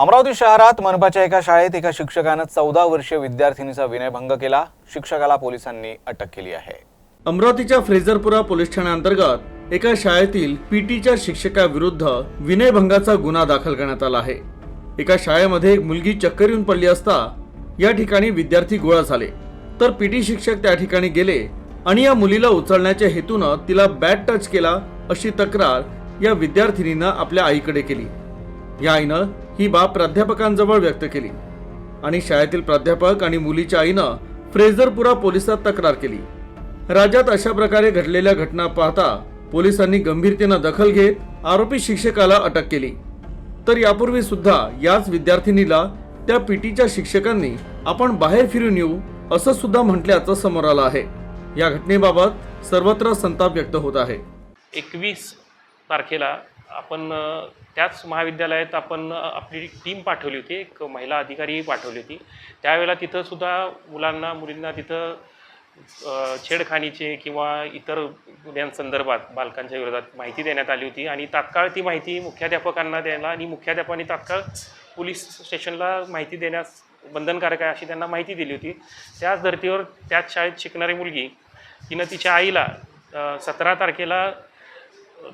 अमरावती शहरात मनपाच्या एका शाळेत एका शिक्षकानं चौदा वर्षीय विद्यार्थिनीचा विनयभंग केला. शिक्षकाला पोलिसांनी अटक केली आहे. अमरावतीच्या फ्रेझरपुरा पोलीस ठाण्याअंतर्गत एका शाळेतील पीटीच्या शिक्षकाविरुद्ध विनयभंगाचा गुन्हा दाखल करण्यात आला आहे. एका शाळेमध्ये एक मुलगी चक्कर येऊन पडली असता या ठिकाणी विद्यार्थी गोळा झाले. तर पीटी शिक्षक त्या ठिकाणी गेले आणि या मुलीला उचलण्याच्या हेतूनं तिला बॅट टच केला अशी तक्रार या विद्यार्थिनीनं आपल्या आईकडे केली. या आईनं ही बाब प्राध्यापकांजवळ व्यक्त केली. आणि शाळेतील प्राध्यापक आणि मुलीच्या आईनं फ्रेझरपुरा पोलिसात तक्रार केली. राज्यात अशा प्रकारे घडलेल्या घटना पाहता पोलिसांनी गंभीरतेनं दखल घेत आरोपी शिक्षकाला अटक केली. तर यापूर्वी सुद्धा याच विद्यार्थिनीला त्या पीटीच्या शिक्षकांनी आपण बाहेर फिरून येऊ असं सुद्धा म्हटल्याचं समोर आलं आहे. या घटनेबाबत सर्वत्र संताप व्यक्त होत आहे. एकवीस तारखेला आपण त्याच महाविद्यालयात आपण आपली टीम पाठवली होती एक महिला अधिकारी पाठवली होती. त्यावेळेला तिथंसुद्धा मुलांना मुलींना तिथं छेडखानीचे किंवा इतर गुन्ह्यांसंदर्भात बालकांच्या विरोधात माहिती देण्यात आली होती आणि तात्काळ ती माहिती मुख्याध्यापकांना द्यायला आणि मुख्याध्यापकांनी तात्काळ पोलीस स्टेशनला माहिती देण्यास बंधनकारक आहे अशी त्यांना माहिती दिली होती. त्याच धर्तीवर त्याच शाळेत शिकणारी मुलगी तिनं तिच्या आईला सतरा तारखेला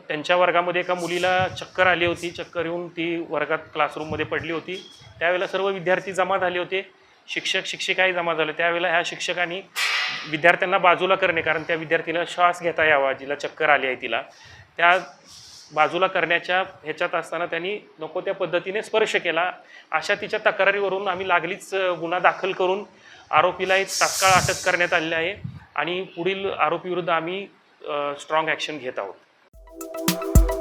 त्यांच्या वर्गामध्ये एका मुलीला चक्कर आली होती. चक्कर येऊन ती वर्गात क्लासरूममध्ये पडली होती. त्यावेळेला सर्व विद्यार्थी जमा झाले होते. शिक्षक शिक्षिकाही जमा झाले. त्यावेळेला ह्या शिक्षकांनी विद्यार्थ्यांना बाजूला करणे कारण त्या विद्यार्थीला श्वास घेता यावा जिला चक्कर आली आहे तिला. त्या बाजूला करण्याच्या ह्याच्यात असताना त्यांनी नको त्या पद्धतीने स्पर्श केला. अशा तिच्या तक्रारीवरून आम्ही लागलीच गुन्हा दाखल करून आरोपीलाही तात्काळ अटक करण्यात आलेली आहे. आणि पुढील आरोपीविरुद्ध आम्ही स्ट्रॉंग ॲक्शन घेत आहोत. Thank you